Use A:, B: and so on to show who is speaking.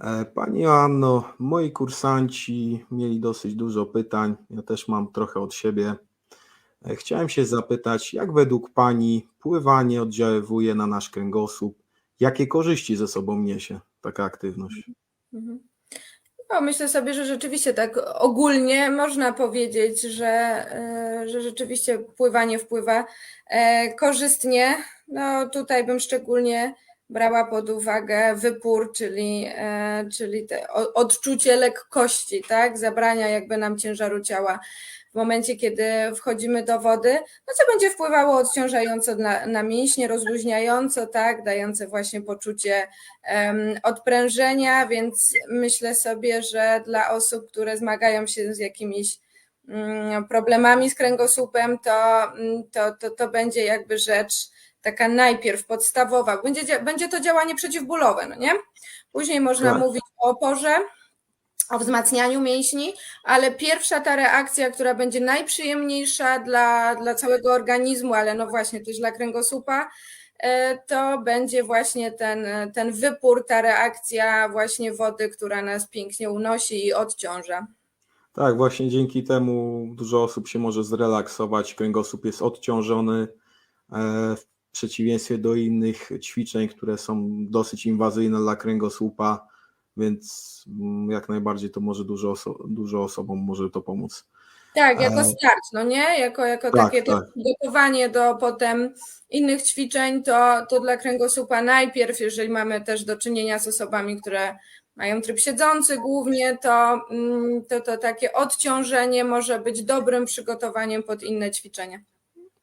A: E, Pani Joanno, moi kursanci mieli dosyć dużo pytań. Ja też mam trochę od siebie. E, Chciałem się zapytać, jak według Pani pływanie oddziaływuje na nasz kręgosłup? Jakie korzyści ze sobą niesie taka aktywność?
B: Mhm. No, myślę sobie, że rzeczywiście tak ogólnie można powiedzieć, że, e, że rzeczywiście pływanie wpływa korzystnie. No, tutaj bym szczególnie brała pod uwagę wypór, czyli, e, czyli te odczucie lekkości, tak? Zabrania jakby nam ciężaru ciała w momencie, kiedy wchodzimy do wody, no co będzie wpływało odciążająco na, na mięśnie, rozluźniająco, tak? Dające właśnie poczucie em, odprężenia, więc myślę sobie, że dla osób, które zmagają się z jakimiś mm, problemami z kręgosłupem, to, mm, to, to, to będzie jakby rzecz taka najpierw podstawowa. Będzie, będzie to działanie przeciwbólowe, no nie? Później można
A: Tak.
B: mówić o oporze, o wzmacnianiu mięśni, ale pierwsza ta reakcja, która będzie najprzyjemniejsza dla, dla całego organizmu, ale no właśnie też dla kręgosłupa, e, to będzie właśnie ten, ten wypór, ta reakcja właśnie wody, która nas pięknie unosi i odciąża.
A: Tak, właśnie dzięki temu dużo osób się może zrelaksować, kręgosłup jest odciążony, e, przeciwieństwie do innych ćwiczeń, które są dosyć inwazyjne dla kręgosłupa, więc mm, jak najbardziej to może dużo, oso- dużo osobom może to pomóc.
B: Tak, jako
A: E,
B: start, no nie? Jako, jako
A: Tak,
B: takie
A: tak.
B: przygotowanie do potem innych ćwiczeń, to, to dla kręgosłupa najpierw, jeżeli mamy też do czynienia z osobami, które mają tryb siedzący głównie, to, mm, to, to takie odciążenie może być dobrym przygotowaniem pod inne ćwiczenia.